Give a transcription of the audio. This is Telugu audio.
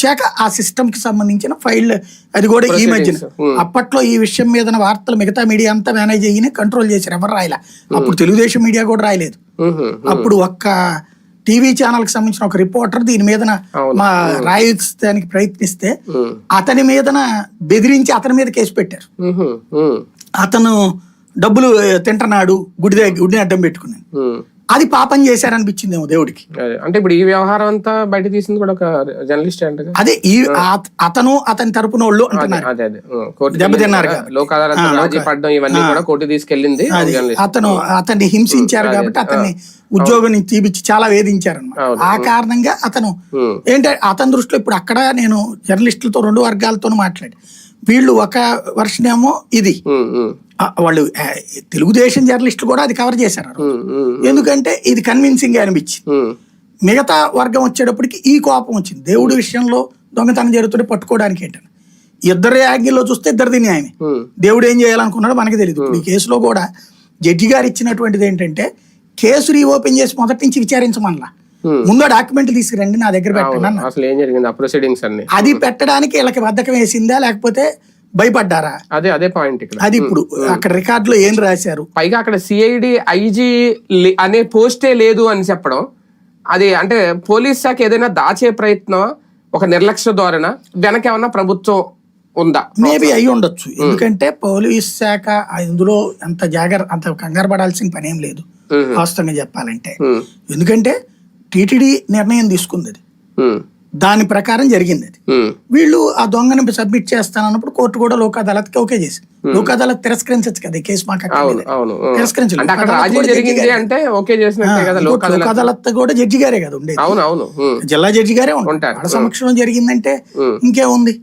వచ్చాక ఆ సిస్టమ్కి సంబంధించిన ఫైల్ అది కూడా ఈ మధ్యన. Hmm. అప్పట్లో ఈ విషయం మీద వార్తలు మిగతా మీడియా అంతా మేనేజ్ అయ్యి కంట్రోల్ చేశారు. ఎవరు రాయలే? అప్పుడు తెలుగుదేశం మీడియా కూడా రాయలేదు. ఉహు, అప్పుడు ఒక్క టీవీ ఛానల్కి సంబంధించిన ఒక రిపోర్టర్ దీని మీదన అవును. మా రాయడానికి ప్రయత్నిస్తే అతని మీదన బెదిరించి అతని మీద కేసు పెట్టారు. అతను డబ్బులు తింటున్నాడు గుడి దగ్గర గుడిని అడ్డం పెట్టుకున్నాను. అది పాపం చేశారనిపించిందేమో దేవుడికి. అంటే ఇప్పుడు ఈ వ్యవహారం అంతా బయట తీసింది కూడా ఒక జర్నలిస్ట్ అదే ఈ అతను అతని తరపున వాళ్ళు అంటున్నారు. ఇవన్నీ కూడా కోర్టు తీసుకెళ్ళింది అతను అతన్ని హింసించారు కాబట్టి అతన్ని ఉద్యోగం తీపిచ్చి చాలా వేధించారు. ఆ కారణంగా అతను ఏంటంటే అతని దృష్టిలో ఇప్పుడు అక్కడ నేను జర్నలిస్టులతో రెండు వర్గాలతో మాట్లాడి. వీళ్ళు ఒక వర్షన్ ఏమో ఇది వాళ్ళు తెలుగుదేశం జర్నలిస్టులు కూడా అది కవర్ చేశారు ఎందుకంటే ఇది కన్విన్సింగ్ అనిపించింది. మిగతా వర్గం వచ్చేటప్పటికి ఈ కోపం వచ్చింది. దేవుడి విషయంలో దొంగతనం జరుగుతుంటే పట్టుకోవడానికి ఏంటని. ఇద్దరి యాంగిల్లో చూస్తే ఇద్దరిది న్యాయమే. ఉమ్, దేవుడు ఏం చేయాలనుకున్నాడో మనకి తెలియదు ఈ కేసులో కూడా జడ్జి గారు ఇచ్చినటువంటిది ఏంటంటే కేసు రీఓపెన్ చేసి మొదటి నుంచి విచారించమనలా. Hmm. ముందు డాక్యుమెంట్ తీసుకురండి నా దగ్గర పెట్టండి అన్న అసలు ఏం జరిగింది ఆ ప్రొసీడింగ్స్ అన్ని? అది పెట్టడానికి వీళ్ళకి బద్ధకం వేసిందా లేకపోతే భయపడ్డారా? అదే అదే పాయింట్ ఇక్కడ. అది ఇప్పుడు అక్కడ రికార్డులో ఏం రాశారు? పైగా అక్కడ సిఐడి ఐజీ అనే పోస్టే లేదు అని చెప్పడం. అది అంటే పోలీస్ శాఖ ఏదైనా దాచే ప్రయత్నం ఒక నిర్లక్ష్య ధోరణ వెనక ఏమన్నా ప్రభుత్వం ఉందా? మేబీ అయి ఉండొచ్చు. ఎందుకంటే పోలీస్ శాఖ ఇందులో అంత జాగ్రత్త అంత కంగారు పడాల్సిన పని ఏం లేదు. వాస్తవంగా చెప్పాలంటే. ఎందుకంటే టీటీడీ నిర్ణయం తీసుకుంది దాని ప్రకారం జరిగింది అది. వీళ్ళు ఆ దొంగని సబ్మిట్ చేస్తానన్నప్పుడు కోర్టు కూడా లోక్ అదాలత్కి ఓకే చేసి లోక్ అదాలత్ తిరస్కరించచ్చు కదా కేసు మాకు. తిరస్కరించలేదు. లోక్ అదాలత్ కూడా జడ్జి గారే. కదా అదాలత్ ఉండేది. అవును అవును ఉమ్, జిల్లా జడ్జి గారే ఉంటారు. సమక్షంలో జరిగిందంటే. ఇంకేముంది?